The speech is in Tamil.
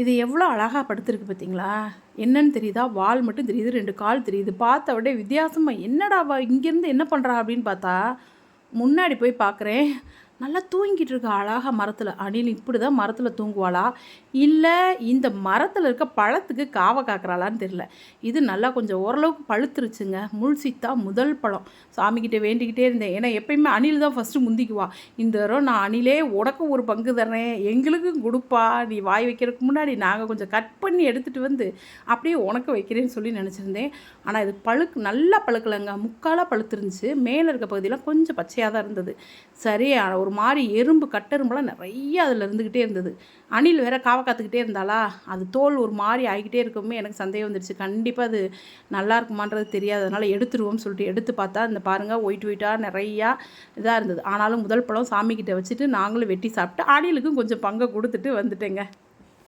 இது எவ்வளோ அழகாக படுத்துருக்கு பார்த்தீங்களா என்னன்னு தெரியுதா? வால் மட்டும் தெரியுது ரெண்டு கால் தெரியுது. பார்த்த விட வித்தியாசமாக என்னடா இங்கேருந்து என்ன பண்ணுறா அப்படின்னு பார்த்தா முன்னாடி போய் பார்க்குறேன். நல்லா தூங்கிட்டு இருக்கா அழகாக மரத்தில். அணில் இப்படி தான் மரத்தில் தூங்குவாளா? இல்லை இந்த மரத்தில் இருக்க பழத்துக்கு காவை காக்குறாளான்னு தெரியல. இது நல்லா கொஞ்சம் ஓரளவுக்கு பழுத்துருச்சுங்க. முள்சித்தா முதல் பழம். சாமிக்கிட்ட வேண்டிக்கிட்டே இருந்தேன். ஏன்னா எப்பயுமே அணில் தான் ஃபஸ்ட்டு முந்திக்குவா. இந்த தடவை நான் அணிலே உனக்கு ஒரு பங்கு தர்றேன். எங்களுக்கும் கொடுப்பா. நீ வாய் வைக்கிறதுக்கு முன்னாடி நாங்கள் கொஞ்சம் கட் பண்ணி எடுத்துகிட்டு வந்து அப்படியே உனக்கு வைக்கிறேன்னு சொல்லி நினச்சிருந்தேன். ஆனால் இது பழுக்கு நல்லா பழுக்கலைங்க. முக்காலாக பழுத்துருந்துச்சு. மேலே இருக்க பகுதியெலாம் கொஞ்சம் பச்சையாக தான் இருந்தது. சரி ஒரு மாதிரி எறும்பு கட்டெரும்புலாம் நிறைய அதில் இருந்துக்கிட்டே இருந்தது. அணில் வேற காவை காத்துக்கிட்டே இருந்தாளா? அது தோல் ஒரு மாதிரி ஆகிக்கிட்டே இருக்குமே எனக்கு சந்தேகம் வந்துடுச்சு கண்டிப்பாக அது நல்லா இருக்குமான்றது தெரியாது. அதனால் எடுத்துருவோம்னு சொல்லிட்டு எடுத்து பார்த்தா இந்த பாருங்கள் ஒயிட் ஒயிட்டாக நிறையா இதாக இருந்தது. ஆனாலும் முதல் பழம் சாமிக்கிட்ட வச்சுட்டு நாங்களும் வெட்டி சாப்பிட்டு அணிலுக்கும் கொஞ்சம் பங்கை கொடுத்துட்டு வந்துட்டேங்க.